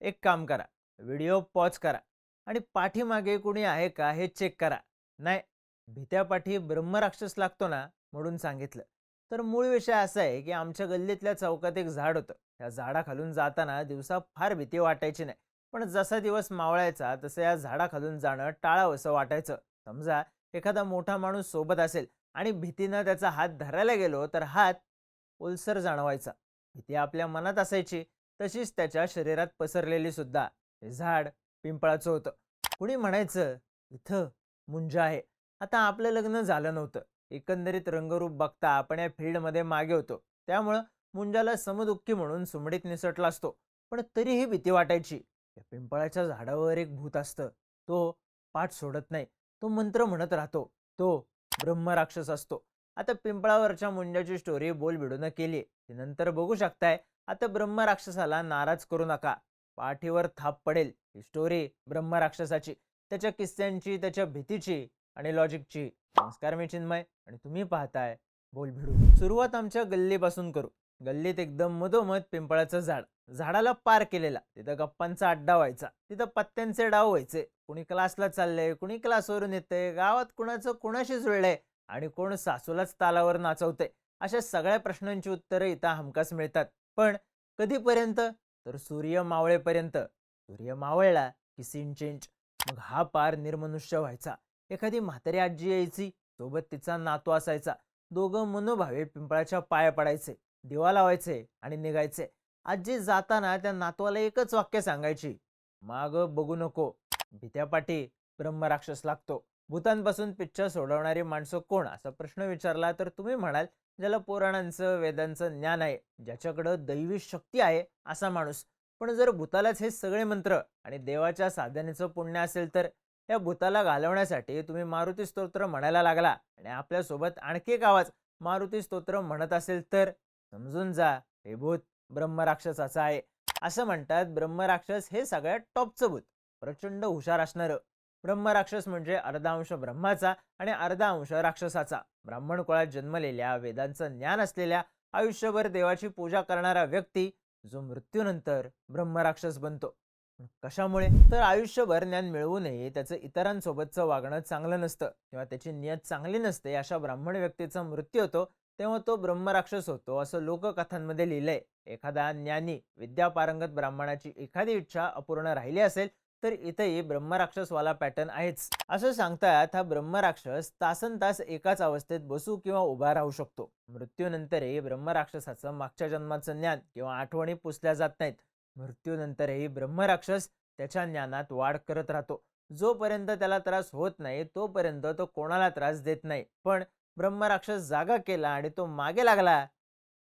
एक काम करा. व्हिडिओ पॉज करा आणि पाठीमागे कुणी आहे का हे चेक करा. नाही भीत्यापाठी ब्रह्मराक्षस लागतो ना म्हणून सांगितलं. तर मूळ विषय असा आहे की आमच्या गल्लीतल्या चौकात एक झाड होतं. त्या झाडाखालून जाताना दिवसा फार भीती वाटायची नाही. पण जसा दिवस मावळायचा तसं या झाडाखालून जाणं टाळावंसं वाटायचं. समजा एखादा मोठा माणूस सोबत असेल आणि भीतीनं त्याचा हात धरायला गेलो तर हात ओलसर जाणवायचा. भीती आपल्या मनात असायची. तशीच त्याच्या शरीरात पसरलेली सुद्धा. हे झाड पिंपळाचं होतं. कुणी म्हणायचं इथं मुंज आहे. आता आपलं लग्न झालं नव्हतं. एकंदरीत रंगरूप बघता आपण या फील्डमध्ये मागे होतो. त्यामुळं मुंजाला समदुःखी म्हणून सुमडीत निसटला असतो. पण तरीही भीती वाटायची. या पिंपळाच्या झाडावर एक भूत असतं. तो पाठ सोडत नाही. तो मंत्र म्हणत राहतो. तो ब्रह्मराक्षस असतो. आता पिंपळावरच्या मुंजाची स्टोरी बोल भिडून केली ती नंतर बघू शकताय. आता ब्रह्मराक्षसाला नाराज करू नका. पाठीवर थाप पडेल ही स्टोरी ब्रह्मराक्षसाची त्याच्या किस्स्यांची त्याच्या भीतीची आणि लॉजिकची नमस्कार मी चिन्मय आणि तुम्ही पाहताय बोल भिडू सुरुवात आमच्या गल्लीपासून करू. गल्लीत एकदम मधोमध पिंपळाचं झाड. झाडाला पार केलेला. तिथं गप्पांचा अड्डा व्हायचा. तिथं पत्त्यांचे डाव व्हायचे. कुणी क्लासला चाललंय कुणी क्लासवरून येतंय गावात कुणाचं कुणाशी जुळलंय आणि कोण सासूलाच तालावर नाचवतंय. अशा सगळ्या प्रश्नांची उत्तरं इथं हमखास मिळतात. पण कधीपर्यंत? तर सूर्य मावळेपर्यंत. सूर्य मावळला की सीन चेंज मग हा पार निर्मनुष्य व्हायचा. एखादी म्हातारी आजी यायची सोबत तिचा नातू असायचा. दोघं मनोभावे पिंपळाच्या पाया पडायचे दिवा लावायचे आणि निघायचे. आजी जाताना त्या नातवाला एकच वाक्य सांगायची माग बघू नको. भीत्यापाठी ब्रह्मराक्षस लागतो. भूतांपासून पिच्छ सोडवणारी माणसं कोण? असा प्रश्न विचारला तर तुम्ही म्हणाल ज्याला पुराणांचं वेदांचं ज्ञान आहे ज्याच्याकडं दैवी शक्ती आहे असा माणूस. पण जर भूतालाच हे सगळे मंत्र आणि देवाच्या साधनेचं पुण्य असेल तर या भूताला घालवण्यासाठी तुम्ही मारुती स्तोत्र म्हणायला लागला आणि आपल्यासोबत आणखी एक आवाज मारुती स्तोत्र म्हणत असेल तर समजून जा हे भूत ब्रह्मराक्षसाचं आहे. असं म्हणतात ब्रह्मराक्षस हे सगळ्यात टॉपचं भूत. प्रचंड हुशार असणारं. ब्रह्मराक्षस म्हणजे अर्धा अंश ब्रह्माचा आणि अर्धा अंश राक्षसाचा. ब्राह्मण कुळात जन्मलेल्या वेदांचं ज्ञान असलेल्या आयुष्यभर देवाची पूजा करणारा व्यक्ती जो मृत्यूनंतर ब्रह्मराक्षस बनतो. कशामुळे? तर आयुष्यभर ज्ञान मिळवूनही त्याचं इतरांसोबतचं वागणं चांगलं नसतं किंवा त्याची नियत चांगली नसते अशा ब्राह्मण व्यक्तीचा मृत्यू होतो तेव्हा तो ब्रह्मराक्षस होतो असं लोककथांमध्ये लिहिलंय. एखादा ज्ञानी विद्यापारंगत ब्राह्मणाची एखादी इच्छा अपूर्ण राहिली असेल तर इथेही ब्रह्मराक्षसवाला पॅटर्न आहेच. असं सांगतात हा ब्रह्मराक्षस तासन तास एकाच अवस्थेत बसू किंवा उभा राहू शकतो. मृत्यूनंतरही ब्रह्मराक्षसाचं मागच्या जन्माचं ज्ञान किंवा आठवणी पुसल्या जात नाहीत. मृत्यूनंतरही ब्रह्मराक्षस त्याच्या ज्ञानात वाढ करत राहतो. जोपर्यंत त्याला त्रास होत नाही तोपर्यंत तो कोणाला त्रास देत नाही. पण ब्रह्मराक्षस जागा केला आणि तो मागे लागला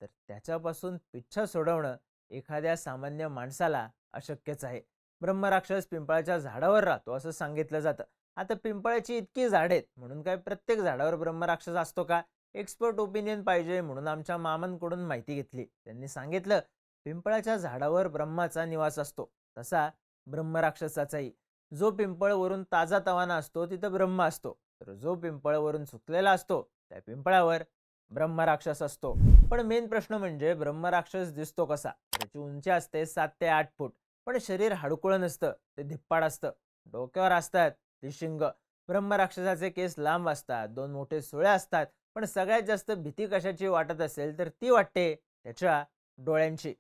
तर त्याच्यापासून पिच्छा सोडवणं एखाद्या सामान्य माणसाला अशक्यच आहे. ब्रह्मराक्षस पिंपळाच्या झाडावर राहतो असं सांगितलं जातं. आता पिंपळाची इतकी झाड आहेत म्हणून काय प्रत्येक झाडावर ब्रह्मराक्षस असतो का? एक्सपर्ट ओपिनियन पाहिजे म्हणून आमच्या मामांकडून माहिती घेतली. त्यांनी सांगितलं पिंपळाच्या झाडावर ब्रह्माचा निवास असतो. तसा ब्रह्मराक्षसाचाही. जो पिंपळवरून ताजा तवाना असतो तिथं ब्रह्म असतो. तर जो पिंपळवरून सुकलेला असतो त्या पिंपळावर ब्रह्मराक्षस असतो. पण मेन प्रश्न म्हणजे ब्रह्मराक्षस दिसतो कसा? त्याची उंची असते सात ते आठ फूट. पण शरीर हाडकुळं नसतं ते धिप्पाड असतं. डोक्यावर असतात ती शिंग. ब्रह्मराक्षसाचे केस लांब असतात दोन मोठे सुळे असतात पण सगळ्यात जास्त भीती कशाची वाटत असेल तर ती वाटते त्याच्या डोळ्यांची.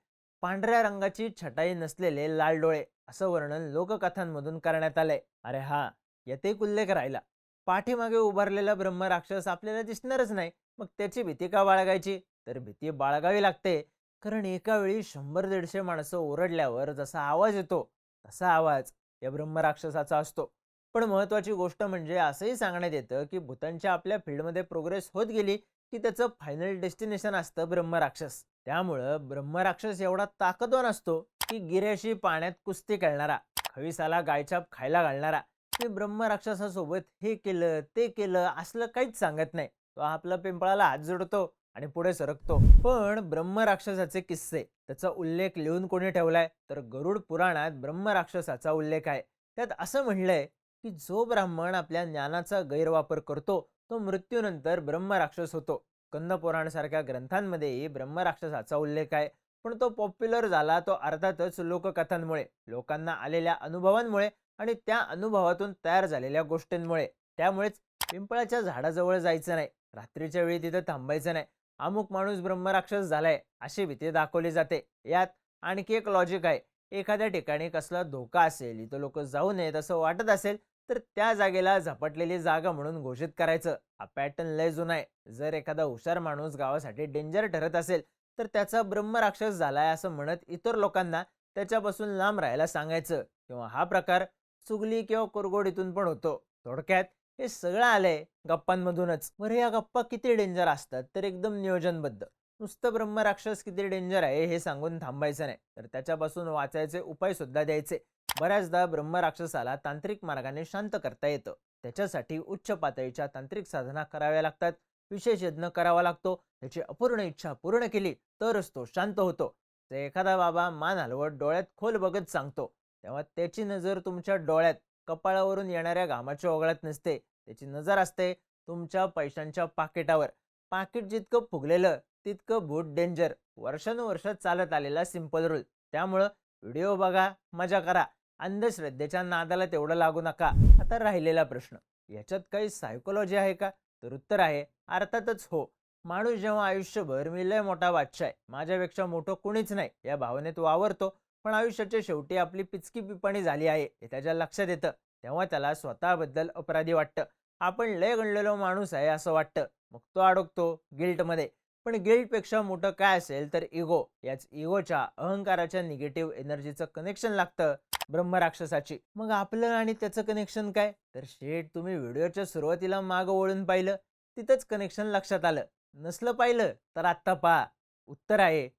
पांढऱ्या रंगाची छटाई नसलेले लाल डोळे असं वर्णन लोककथांमधून करण्यात आलंय. अरे हा येथे एक उल्लेख राहिला. पाठीमागे उभारलेला ब्रह्मराक्षस आपल्याला दिसणारच नाही मग त्याची भीती का बाळगायची? तर भीती बाळगावी लागते. कारण एका वेळी शंभर दीडशे माणसं ओरडल्यावर जसा आवाज येतो तसा आवाज या ब्रह्मराक्षसाचा असतो. पण महत्वाची गोष्ट म्हणजे असंही सांगण्यात येतं की भूतांच्या आपल्या फील्डमध्ये प्रोग्रेस होत गेली की त्याचं फायनल डेस्टिनेशन असतं ब्रह्मराक्षस. त्यामुळं ब्रह्मराक्षस एवढा ताकदवान असतो की गिऱ्याशी पाण्यात कुस्ती खेळणारा खविसाला गायछाप खायला घालणारा मी ब्रह्मराक्षसासोबत हे केलं ते केलं असलं काहीच सांगत नाही. तो आपला पिंपळाला हात जोडतो आणि पुढे सरकतो. पण ब्रह्मराक्षसाचे किस्से त्याचा उल्लेख लिहून कोणी ठेवलाय? तर गरुड पुराणात ब्रह्मराक्षसाचा उल्लेख आहे. त्यात असं म्हणलंय की जो ब्राह्मण आपल्या ज्ञानाचा गैरवापर करतो तो मृत्यूनंतर ब्रह्मराक्षस होतो. कंद पुराण सारख्या ग्रंथांमध्येही ब्रह्मराक्षसाचा उल्लेख आहे. पण तो पॉप्युलर झाला तो अर्थातच लोककथांमुळे लोकांना आलेल्या अनुभवांमुळे आणि त्या अनुभवातून तयार झालेल्या गोष्टींमुळे. त्यामुळेच पिंपळाच्या झाडाजवळ जायचं नाही. रात्रीच्या वेळी तिथं थांबायचं नाही. अमुक माणूस ब्रह्मराक्षस झालाय अशी भीती दाखवली जाते. यात आणखी एक लॉजिक आहे. एखाद्या ठिकाणी कसला धोका असेल इथं लोक जाऊ नयेत असं वाटत असेल तर त्या जागेला झपटलेली जागा म्हणून घोषित करायचं. हा पॅटर्न लय जुना आहे. जर एखादा हुशार माणूस गावासाठी डेंजर ठरत असेल तर त्याचा ब्रह्मराक्षस झालाय असं म्हणत इतर लोकांना त्याच्यापासून लांब राहायला सांगायचं. किंवा हा प्रकार चुगली किंवा कुरगोडीतून पण होतो. थोडक्यात हे सगळं आलंय गप्पांमधूनच. बरं या गप्पा किती डेंजर असतात? तर एकदम नियोजनबद्ध. नुसतं ब्रह्मराक्षस किती डेंजर आहे हे सांगून थांबायचं नाही. तर त्याच्यापासून वाचायचे उपाय सुद्धा द्यायचे. बऱ्याचदा ब्रह्मराक्षसाला तांत्रिक मार्गाने शांत करता येतं. त्याच्यासाठी उच्च पातळीच्या तांत्रिक साधना कराव्या लागतात. विशेष यज्ञ करावा लागतो. त्याची अपूर्ण इच्छा पूर्ण केली तरच तो शांत होतो. तर एखादा बाबा मान हलवत डोळ्यात खोल बघत सांगतो. तेव्हा त्याची नजर तुमच्या डोळ्यात कपाळावरून येणाऱ्या घामाच्या ओघळ्यात नसते. त्याची नजर असते तुमच्या पैशांच्या पाकिटावर. पाकिट जितकं फुगलेलं तितकं बूट डेंजर वर्षानुवर्ष चालत आलेला सिंपल रूल त्यामुळं व्हिडिओ बघा मजा करा. अंधश्रद्धेच्या नादाला तेवढं लागू नका. आता राहिलेला प्रश्न. याच्यात काही सायकोलॉजी आहे का? तर उत्तर आहे अर्थातच हो. माणूस जेव्हा आयुष्यभर मी लय मोठा बादशाह आहे. माझ्यापेक्षा मोठं कुणीच नाही. या भावनेत वावरतो. पण आयुष्याच्या शेवटी आपली पिचकी पिपाणी झाली आहे हे त्याच्या लक्षात येतं. तेव्हा त्याला स्वतःबद्दल अपराधी वाटतं. आपण लय गणलेलो माणूस आहे असं वाटतं. मग तो अडकतो गिल्टमध्ये. पण गिल्टपेक्षा मोठं काय असेल तर इगो याच इगोच्या अहंकाराच्या निगेटिव्ह एनर्जीचं कनेक्शन लागतं ब्रह्मराक्षसाची. मग आपलं आणि त्याचं कनेक्शन काय? तर शेठ तुम्ही व्हिडिओच्या सुरुवातीला मागं वळून पाहिलं. तिथंच कनेक्शन लक्षात आलं. नसलं पाहिलं तर आत्ता पहा. उत्तर आहे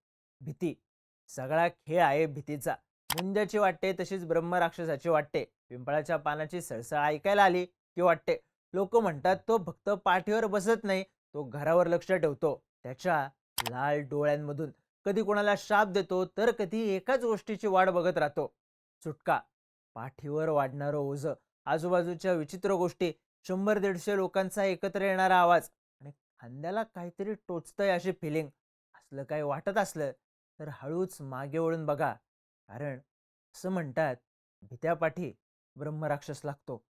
भीती. सगळा खेळ आहे भीतीचा. मुंजाची वाटते तशीच ब्रह्मराक्षसाची वाटते. पिंपळाच्या पानाची सळसळ ऐकायला आली की वाटते. लोक म्हणतात तो फक्त पाठीवर बसत नाही तो घरावर लक्ष ठेवतो. त्याच्या लाल डोळ्यांमधून कधी कोणाला शाप देतो तर कधी एकाच गोष्टीची वाट बघत राहतो. सुटका. पाठीवर वाढणारं ओझं आजूबाजूच्या विचित्र गोष्टी शंभर दीडशे लोकांचा एकत्र येणारा आवाज आणि खांद्याला काहीतरी टोचतंय अशी फिलिंग असलं काही वाटत असलं तर हळूच मागे वळून बघा. कारण असं म्हणतात भित्यापाठी ब्रह्मराक्षस लागतो.